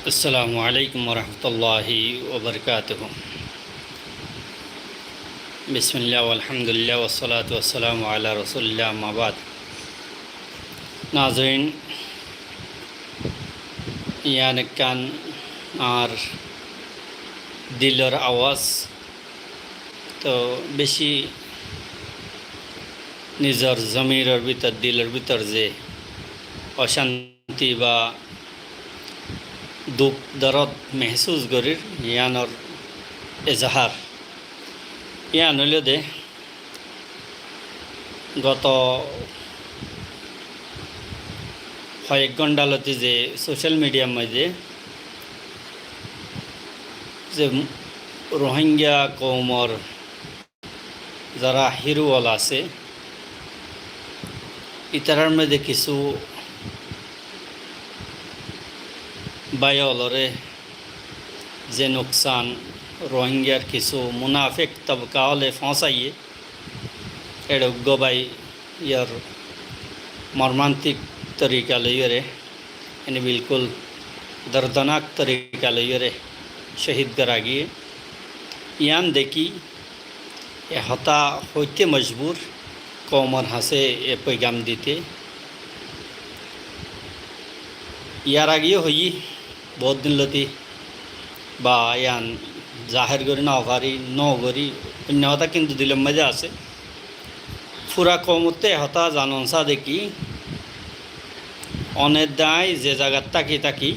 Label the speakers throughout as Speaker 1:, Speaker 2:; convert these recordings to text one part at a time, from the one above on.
Speaker 1: আসসালামু আলাইকুম রহমতুল্লাহি ওবরকাতহ বিসমিল্লা আলহামদুলিল্লাহ ওসলাত ওসালাম আল্লাহ রসুল্লাহ মাবাদ নাজরিন ইয়ান কান আর দিলর আওয়াজ তো বেশি নিজের জমির ভিতর দিলের ভিতর যে অশান্তি বা দুঃখ দরদ মেহসুস করির ইয়ানোর এজাহার। ইয়ান হইল দে, গত কয়েক ঘন্টালতে যে সোশ্যাল মিডিয়ার মধ্যে যে রোহিঙ্গা কৌমর যারা হিরুওয়াল আছে, ইতারার মধ্যে কিছু বায়লরে যে নোকসান রোহিঙ্গার কিছু মুনাফেক তবকা হলে ফসাইয়ে এড় গবাই ইয়ার মর্মান্তিক তরিকা লইরে এনে বিলকুল দর্দনাক তরিকা লইরে শহীদ করা গিয়ে ইয়ান দেখি এ হতা হইতে মজবুর কমর হাসে এ পৈগাম দিতে ইয়ার আগেও হই বহুত দিন লতি বা ইয়ান জাহের করি না অভারি ন করি অন্য হতা কিন্তু দিলের মজা আছে। ফুরা কমতে হতা জানসা দেখি। অনেক দায় যে জায়গার তাকি তাকি,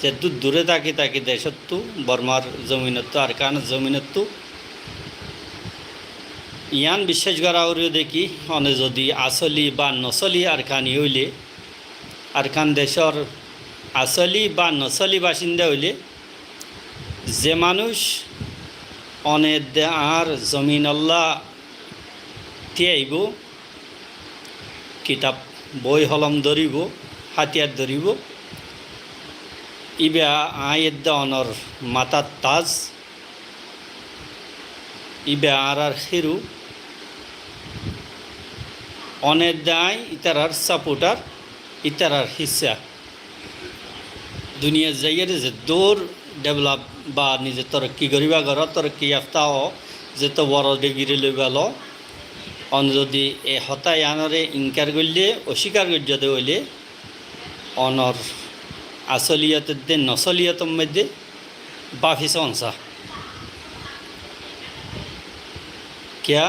Speaker 1: যে দূর দূরে তাকি তাকি দেশত্তু, বর্মার জমিনত্তু আর কান জমিনত্তু। ইয়ান বিশ্বাস করা ওরিও দেখি, অনে যদি আসলি বা নসলি আর খানি হইলে আর খান দেশর আসলি বা নসলি বাসিন্দা হইলে যে মানুষ অনে আর জমিন আল্লাহ তিয়াইব কিতাব, বই হলম ধরিব, হাতিয়ার ধরিব, ইবা আয়েদ্দা অনর মাতার তাজ, ইবে আর আর খেরু অনের দায় ইতারার সাপোর্টার ইতারার হিসা। দুনিয়া যাইয়ের যে দৌড় ডেভেলপ বা নিজে তরক্কি করিবা ঘর তরক্কি আফতা যে তো বড় ডিগ্রি লইবা ল অন যদি এ হতাই আনরে ইনকার করলে অস্বীকার করতে হইলে অনর আসলিয়তের দে নসলিয়তের মধ্যে বাফিস অংশা কিয়া?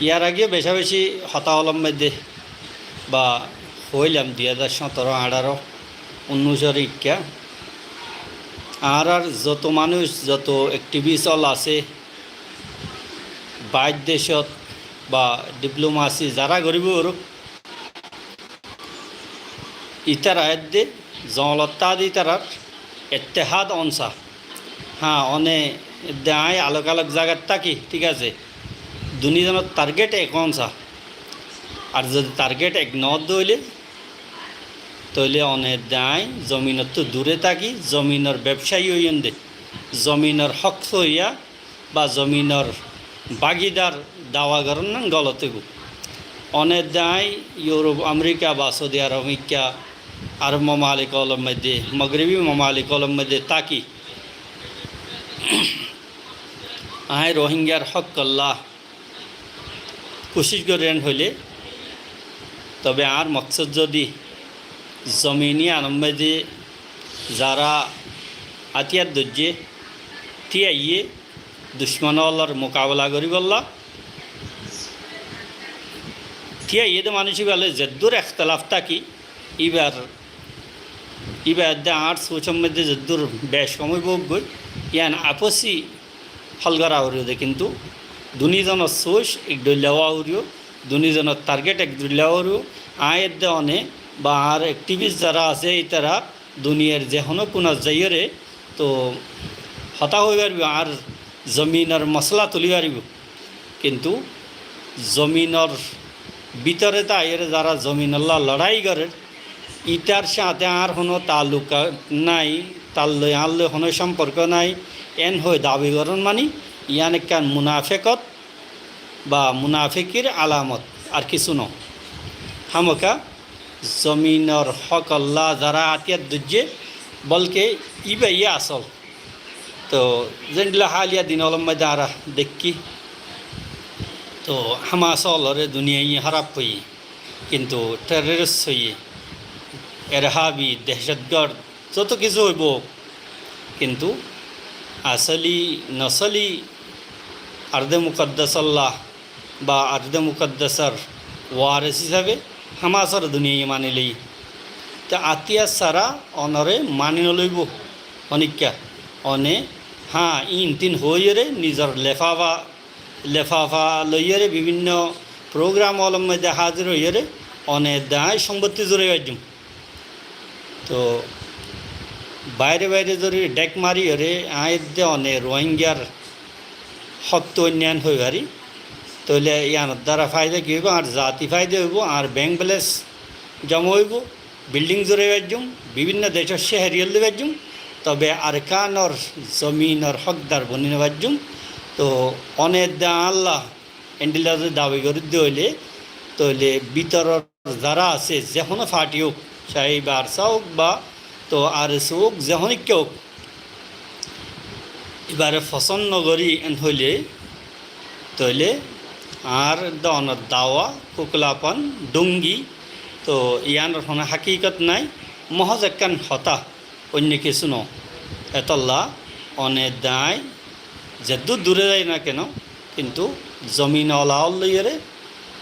Speaker 1: ইয়ার আগে বেশা বেশি হতাহলম মধ্যে বা হইলাম দুই হাজার সতেরো, আঠারো উনিশের ইক্যা আর আর যত মানুষ, যত অ্যাক্টিভিস্ট অল আছে, বাইর দেশত বা ডিপ্লোমাসি যারা গরিব ওরক ইতার আয়দে জলত্তাদ ইতারার এত্তেহাদ অনসা হ্যাঁ অনে দেয় আলোক আলোক জায়গার থাকি, ঠিক আছে। দুনিজনের টার্গেট এক অনসা আর যদি টার্গেট এক ন দইলে তইলে অনে দেয় জমিনত তো দূরে থাকি জমিনের ব্যবসায়ী হইন দে। জমিনের হক হইয়া বা জমিনের বাগিদার দাওয়া করেন না গলতে গো অনে দেয় ইউরোপ আমেরিকা বা সৌদি আরব ইকা আরব মমালিক অলম মধ্যে মগরবী মমালিক অলম মধ্যে তাকি আয় রোহিঙ্গার হক কল্লাহ করেন হইলে, তবে আর মকসদ যদি জমিনি আনম্মদে যারা আতিয়ার দর্জে তিয়াইয়ে দুশ্মনওয়ালার মোকাবেলা করি বললা। তিয়াইয়ে তো মানুষই বলে যেদ্দুর একতলাফ থাকি ইবার ইবার দে আর সোচম মধ্যে যেদ্দুর বেশ সময় বোক গই ইয়ান আপসি হলগরা উড়িও কিন্তু দুনিজনের সোচ এক ডল্যাওয়া উড়িও দুনিজনের টার্গেট এক ডল্যাওয়া উড়িও আয়ের দেওয়ানে বা আর অ্যাক্টিভিস্ট যারা আছে এই তারা দুনিয়ার যে কোনো কোনো যাইরে তো হতা হয়ে পারব আর জমিনের মশলা তুলি পারিব কিন্তু জমিনের ভিতরে তাইয়ের যারা জমিনল্লা লড়াই করে, ইটার সাথে আর কোনো তালুক নাই তার লই আর কোনো সম্পর্ক নাই, এন হয়ে দাবি করেন মানে ইয়ান একখান মুনাফেকত বা মুনাফেকির আলামত, আর কিছু ন হামকা জমিনর হক আল্লাহ যারা আতিয়ার দুজে বলকে ইবে ইয়ে আসল। তো যেগুলা হালিয়া দিন অলম্বাদে আরা দেখি। তো হামাস অলরে দুনিয়া ই হারাপ হই কিন্তু টেররিস্ট হইয়ে এরহাবি দহশতগড়, যত কিছু হইব। কিন্তু আসলি নসলি আর্দে মুকদ্দাসাল্লাহ বা আর্দে মুকদ্দাসার ওয়ারেস হিসাবে হামাসর দুনিয়া মানিলেই তা আতিয়া সারা অনরে মানি নলইব। অনিকা অনে হ্যাঁ ইন তিন হইরে নিজর লেফাফা লেফাফা লইয়েরে বিভিন্ন প্রোগ্রাম অলম্মে হাজির হইয়েরে অনে দায় সম্পত্তি জোরে একদম তো বাইরে বাইরে যদি ডেক মারি হরে আয় দে অনে রোহিঙ্গার শক্ত অন্যান্য হয়ে তাহলে ইয়ার দ্বারা ফায়দা কী হইব আর জাতি ফায়দা হইব আর ব্যাংক ব্যালেন্স জমা হইব বিল্ডিং জোরে বাজুম বিভিন্ন দেশের শেহরিয়াল বাজুম তবে আরকানর জমিনর হকদার বনিনে বাজুম তো অনেক দা আল্লাহ এন্ডিলার দাবি করে হইলে তাহলে ভিতরের যারা আছে যেকোনো ফাটি হোক চাই বা আরসা হোক বা তো আর এস হোক যেখনই কেউ এবারে ফসল নগরী এন হইলে তইলে আর দনের দাওয়া, কুকলাপান, ডুঙ্গি, তো ইয়ান হনে হাকিকত নাই মহজ একখান হতা, অন্য কিছু ন। এতল্লা, অনে দায় যে দূর দূরে যায় না কেন, কিন্তু জমিন অলাওল লইয়ারে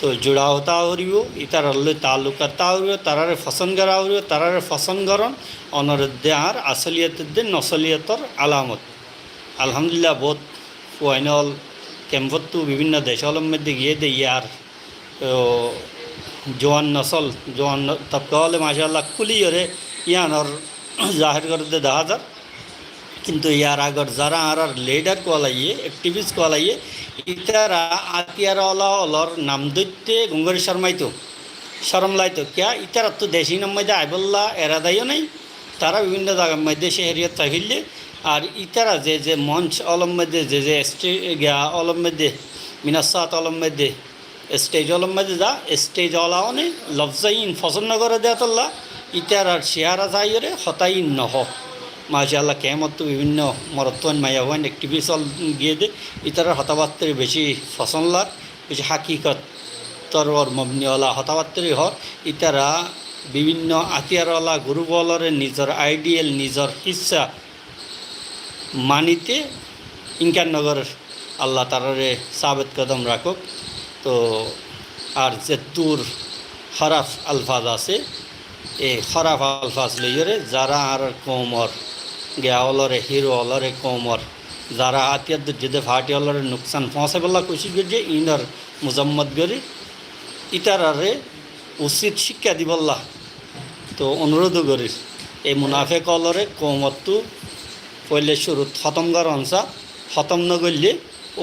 Speaker 1: তো জোড়া হতা হরিব ইতার লই তালুকাত তা হরিব তারারে ফসন করা হরিব তারারে ফসন করন অনর দেহার আসলিয়তের দে নসলিয়তর আলামত। আলহামদুলিল্লাহ বহুত ফুয়াইনল ক্যাম্পতো বিভিন্ন দেশলের মধ্যে গিয়ে দে ইয়ার জোয়ান নসল, জোয়ান তবকা হলে মাসাল্লাহ কুলি ওরে ইয়ানর জাহের করে দে দেখা যার কিন্তু ইয়ার আগর যারা আর লিডার কলাইয়ে অ্যাক্টিভিস্ট কলাইয়ে ইতারা আতিয়ার অলা অলর নাম দৈত্যে গঙ্গরি শর্মাইতো শরম লাইতো কিয়া ইতারা তো দেশি নাম মধ্যে আইবল্লা এরাদাইও নাই, তারা বিভিন্ন জায়গার মধ্যে শেহরিয়ত চাহিলে আর ইতারা যে যে মঞ্চ অলম মধ্যে যে যে স্টে, গিয়া অলম মধ্যে মিনাসাত অলম মধ্যে স্টেজ অলম মধ্যে যা, স্টেজ অলাও নেই লফজাইন ফসল নগরে দেয়াতল্লা ইতার আর শেয়ারা যাইরে হতাইন নহ। মাশাআল্লাহ কেমত বিভিন্ন মরত্বন মায়া হন অ্যাক্টিভিস্ট গিয়ে দে ইতারা হতাবাত্তরে বেশি ফসনলার, বেশি হাকিকত তরর মবনিওয়ালা হতাবাত্তরি হ ইতারা বিভিন্ন আতিয়ারওয়ালা গুরুবলরে নিজর আইডিয়াল, নিজর ইচ্ছা মানিতে ইনকাননগর আল্লাহ তারারে সাবেত কদম রাখুক। তো আর যে দূর খরাফ আলফাজ আছে এই খরাফ আলফাজ লইরে যারা আর কোমর গিয়া অলরে হিরো অলরে কোমর, যারা আতিয়ার যেতে ফাটি অলরে নুকসান পৌঁছাবেলা কোশিশ করছে ইনর মুজম্মদ গরি, ইতারারে উচিত শিক্ষা দিবল্লা। তো অনুরোধ করিস এই মুনাফেক অলরে কোমরটো পইলে শুরু খতম অনসা খতম নগরলে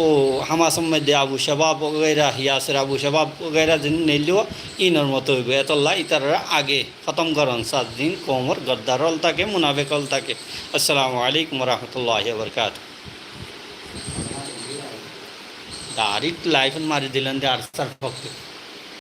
Speaker 1: ও হামাসম মধ্যে আবু সেবাব ওগেরা হিয়াসের আবু সেবাব ওগেরা যিনি নিলেও ইনর মতো হইব। এতল্লা ইতারা আগে খতম করন সাত দিন কোমর গদ্দারল থাকে, মুনাফেকল থাকে। আসসালামু আলাইকুম রহমতুল্লাহ বরকাত দাড়ি লাইফ মারি দিলেন আর